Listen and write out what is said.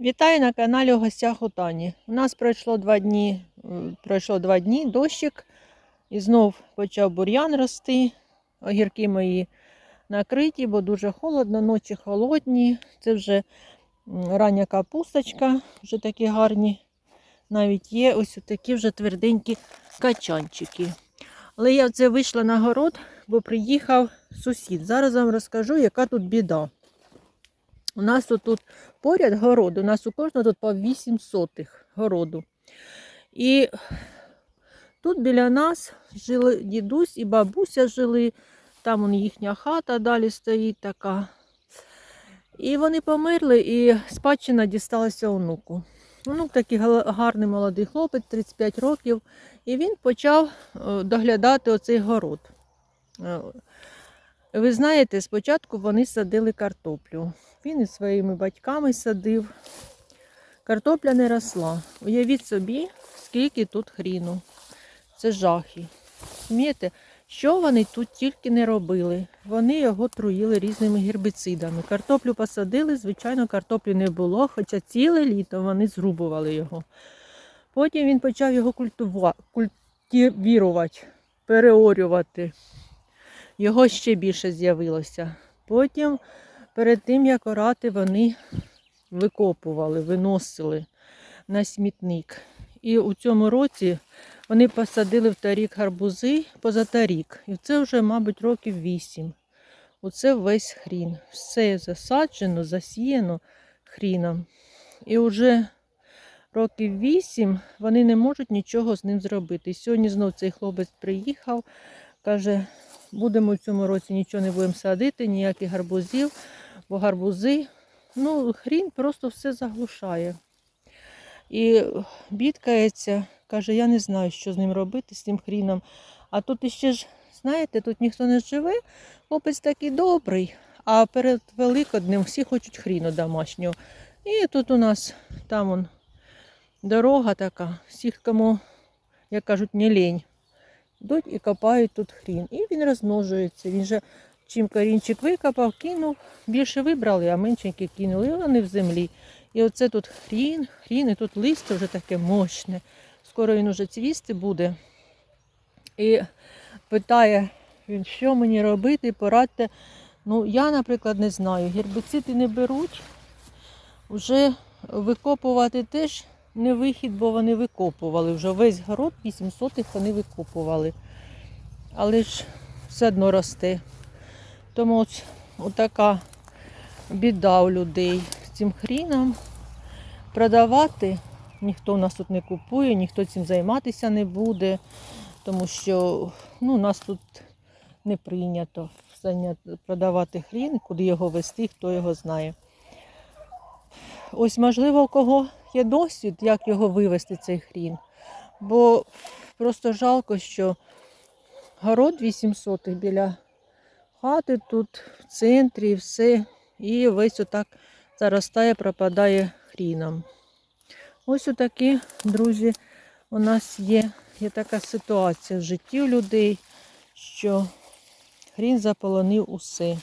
Вітаю на каналі у гостях у Тані. У нас пройшло два дні, пройшло два дні дощик, і знов почав бур'ян рости. Огірки мої накриті, бо дуже холодно, ночі холодні. Це вже рання капусточка, вже такі гарні. Навіть є ось такі вже тверденькі качанчики. Але я це вийшла на город, бо приїхав сусід. Зараз вам розкажу, яка тут біда. У нас тут, поряд город, у нас у кожного тут по 8 сотих городу. І тут біля нас жили дідусь і бабуся жили, там он їхня хата далі стоїть така. І вони померли, і спадщина дісталася онуку. Онук такий гарний молодий хлопець, 35 років, і він почав е, доглядати оцей город. Ви знаєте, спочатку вони садили картоплю. Він із своїми батьками садив. Картопля не росла. Уявіть собі, скільки тут хріну. Це жахи. Розумієте, що вони тут тільки не робили? Вони його труїли різними гербіцидами. Картоплю посадили, звичайно, картоплі не було, хоча ціле літо вони зрубували його. Потім він почав його культува... культивірувати, переорювати. Його ще більше з'явилося. Потім перед тим, як орати, вони викопували, виносили на смітник. І у цьому році вони посадили в тарік гарбузи позатарік. І це вже, мабуть, років вісім. Оце весь хрін. Все засаджено, засіяно хріном. І вже років вісім вони не можуть нічого з ним зробити. Сьогодні знов цей хлопець приїхав, каже, будемо в цьому році нічого не будемо садити, ніяких гарбузів, бо гарбузи, ну, хрін просто все заглушає. І бідкається, каже, я не знаю, що з ним робити, з цим хріном. А тут іще ж, знаєте, тут ніхто не живе, хлопець такий добрий, а перед Великоднем всі хочуть хріну домашнього. І тут у нас там он, дорога така, всіх, кому, як кажуть, не лень. Йдуть і копають тут хрін. І він розмножується. Він же чим корінчик викопав, кинув, більше вибрали, а меншенькі кинули, і вони в землі. І оце тут хрін, хрін, і тут листя вже таке мощне. Скоро він уже цвісти буде. І питає він, що мені робити, порадьте. Ну, я, наприклад, не знаю. Гербіциди не беруть. Вже викопувати теж не вихід, бо вони викопували. Вже весь город 800-х вони викопували. Але ж все одно росте. Тому ось отака біда у людей з цим хріном. Продавати ніхто у нас тут не купує, ніхто цим займатися не буде, тому що ну, у нас тут не прийнято продавати хрін, куди його вести, хто його знає. Ось, можливо, кого є досвід, як його вивести, цей хрін. Бо просто жалко, що город 800 біля хати тут в центрі все. І весь отак заростає, пропадає хріном. Ось отакі, друзі, у нас є, є така ситуація в житті у людей, що хрін заполонив усе.